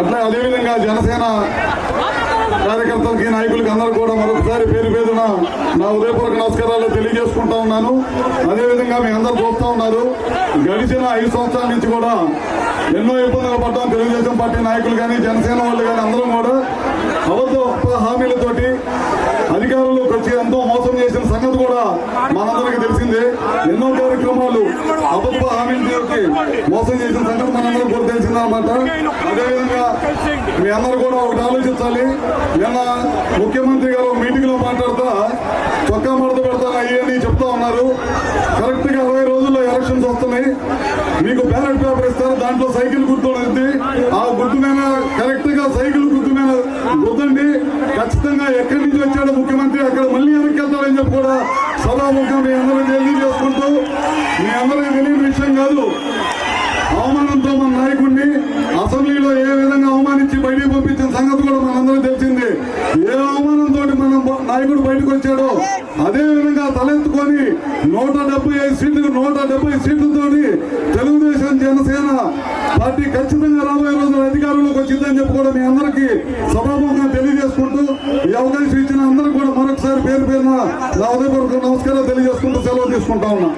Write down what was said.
అట్లా అదేవిధంగా జనసేన కార్యకర్తలకి నాయకులకి అందరూ కూడా మరొకసారి పేరు పేరున నా ఉదయపూర్వక నమస్కారాలు తెలియజేసుకుంటా ఉన్నాను. అదేవిధంగా మీ అందరూ చూస్తూ ఉన్నారు గడిచిన ఐదు సంవత్సరాల నుంచి కూడా ఎన్నో ఇబ్బందులు పడ్డాం. తెలుగుదేశం పార్టీ నాయకులు కానీ జనసేన వాళ్ళు కానీ అందరం కూడా అబద్ధ హామీలతోటి అధికారులు ఖర్చు ఎంతో మోసం సంగతి కూడా మనందరికీ తెలిసిందే. ఎన్నో కార్యక్రమాలు అబద్ధ చేసి మోసం చేసిన సంగతి మనందరం కూడా తెలిసిందనమాట అదేవిధంగా మీ అందరూ కూడా ఒకటి ఆలోచించాలి. నిన్న ముఖ్యమంత్రి గారు మీటింగ్లో మాట్లాడుతా చొక్కా మడత పెడతాను అయ్యని చెప్తా ఉన్నారు. కరెక్ట్గా అరవై రోజుల్లో ఎలక్షన్స్ వస్తున్నాయి. మీకు బ్యాలెట్ పేపర్ ఇస్తారు దాంట్లో సైకిల్ గుర్తు ఆ గుర్తునైనా మీద కరెక్ట్గా సైకిల్ గుర్తు మీద గుర్తండి ఖచ్చితంగా ఎక్కడి నుంచి వచ్చాడు ముఖ్యమంత్రి అక్కడ మళ్ళీ వెనక్కి వెళ్తాడని చెప్పి కూడా సభాముఖం మీ అందరూ తెలియజేసుకుంటూ మీ అందరికీ తెలియని విషయం కాదు. అవమానంతో మన నాయకుడిని అసెంబ్లీలో ఏ విధంగా అవమానించి బయటికి పంపించిన సంగతి కూడా మనందరూ తెలిసింది. ఏ అవమానంతో మన నాయకుడు బయటకు వచ్చాడో అదే విధంగా తలెత్తుకొని నూట డెబ్బై ఐదు సీట్లు నూట డెబ్బై సీట్లతో తెలుగుదేశం జనసేన పార్టీ ఖచ్చితంగా రాబోయే రోజులు అధికారంలోకి వచ్చిందని చెప్పి కూడా మీ అందరికీ సభాముఖం తెలియజేసుకుంటూ ఈ అవకాశం ఇచ్చిన అందరూ కూడా మరొకసారి పేరు పేరున నా ఉదయపూర్వక నమస్కారం తెలియజేసుకుంటూ సెలవు తీసుకుంటా ఉన్నా